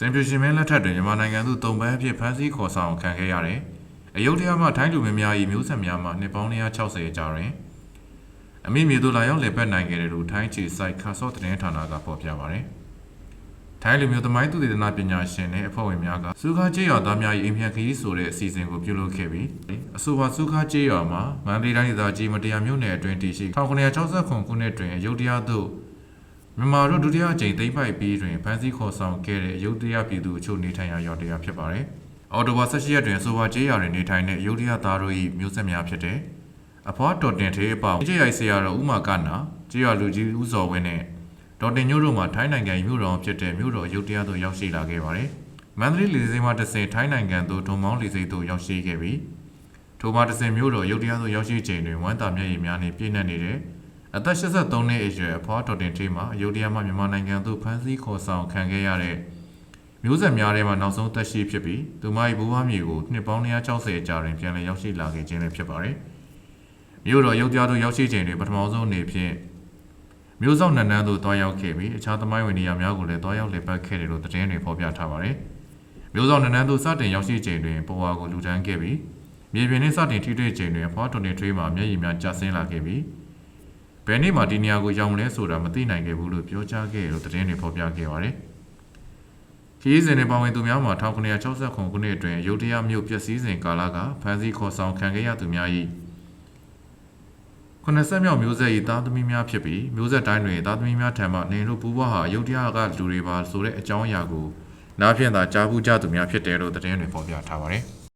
စင်ပြူရှင်မင်းလက်ထက်တွင်မြန်မာနိုင်ငံသို့တုံပန်းအဖြစ်ဖမ်းဆီးခေါ်ဆောင်ခံခဲ့ရတယ်။အယုဒ္ဓယမှထိုင်းလူမျိုးများ၏မျိုးဆက်များမှနှစ်ပေါင်း160အကြာတွင်အမိမြေသို့လာရောက်လည်ပတ်နိုင်ခဲ့တယ်လို့ထိုင်းချီစိုက်ခါဆော့သတင်းဌာနကဖော်ပြပါတယ်။ထိုင်းလူမျိုးသမိုင်းသူတေသနာပညာရှင်နဲ့အဖွဲ့ဝင်များကစူခါကျေးရွာသားများ၏အိမ်ပြန်ခရီးဆိုတဲ့အစီအစဉ်ကိုပြုလုပ်ခဲ့ပြီးအဆိုပါစူခါကျေးရွာမှာမန္တလေးတိုင်းဒေသကြီးမတရားမြို့နယ်အတွင်းတည်ရှိ1969ခုနှစ်တွင်အယုဒ္ဓယသို့ မြန်မာတို့ဒုတိယအကြိမ်သိမ်းပိုက်ပြီးတွင်ဖမ်းဆီးခေါ်ဆောင်ခဲ့တဲ့ရုတ်တရက်ပြည်သူအချို့နေထိုင်ရာရွာတရားဖြစ်ပါတယ်။အော်တိုဘာ16ရက်တွင်ဆိုပါကျေးရွာတွင်နေထိုင်တဲ့ရုတ်တရက်သားတို့၏မျိုးဆက်များဖြစ်တဲ့အဖွားတော်တင်သေးအပေါင်းကျေးရွာဆရာတော်ဦးမာကနာကျေးရွာလူကြီးဦးစော်ဝင်းနဲ့ဒေါ်တင်ညို့တို့မှထိုင်းနိုင်ငံ၏မြို့တော်ဖြစ်တဲ့မြို့တော်ရုတ်တရက်သို့ရောက်ရှိလာခဲ့ပါတယ်။မန္တလေးလေဆိပ်မှတစ်ဆင့်ထိုင်းနိုင်ငံသို့ဒုံမောင်းလေဆိပ်သို့ရောက်ရှိခဲ့ပြီးထိုမှတစ်ဆင့်မြို့တော်ရုတ်တရက်သို့ရောက်ရှိချိန်တွင်ဝမ်းသာမျက်ရည်များနှင့်ပြည့်နှက်နေတဲ့ အသက်83နှစ်အရွယ်အဖွားတော်တင်ထေးမှာအယုဒ္ဓယမှမြန်မာနိုင်ငံသို့ဖမ်းဆီးခေါ်ဆောင်ခံခဲ့ရတဲ့မျိုးဆက်များထဲမှာနောက်ဆုံးသက်ရှိဖြစ်ပြီးသူမ၏ဘိုးဘွားမြေကိုနှစ်ပေါင်း160ကြာတွင်ပြန်လည်ရောက်ရှိလာခဲ့ခြင်းလည်းဖြစ်ပါတယ်။မြို့တော်ရုပ်တရားသို့ရောက်ရှိချိန်တွင်ပထမဆုံးအနေဖြင့်မျိုးစောင့်နန်းနန်းသို့တွားရောက်ခဲ့ပြီးအခြားသမိုင်းဝင်နေရာများကိုလည်းတွားရောက်လည်ပတ်ခဲ့တယ်လို့သတင်းတွေဖော်ပြထားပါတယ်။မျိုးစောင့်နန်းနန်းသို့စတင်ရောက်ရှိချိန်တွင်ပေါ်ဝါကိုလူတန်းခဲ့ပြီးမြေပြင်နှင့်စတင်ထိတွေ့ချိန်တွင်အဖွားတော်တင်ထွေးမှာမျက်ရည်များကျဆင်းလာခဲ့ပြီး ဘယ်နေ့မှဒီနေရာကိုရောက်လဲဆိုတာမသိနိုင်ခဲ့ဘူးလို့ပြောကြားခဲ့တယ်လို့သတင်းတွေဖော်ပြခဲ့ပါတယ်။ခီးစဉ်နဲ့ပါဝင်သူများမှာ1969ခုနှစ်အတွင်းရုတ်တရက်မြို့ပျက်စီးစဉ်ကာလကဖမ်းဆီးခေါ်ဆောင်ခံခဲ့ရသူများ၏90မြောက်မျိုးဆက်၏သားသမီးများဖြစ်ပြီးမျိုးဆက်တိုင်းတွင်သားသမီးများထံမှနေတို့ပူပွားဟာရုတ်တရက်ကလူတွေပါဆိုတဲ့အကြောင်းအရာကိုနားဖြင့်သာကြားဘူးကြသူများဖြစ်တယ်လို့သတင်းတွေဖော်ပြထားပါတယ်။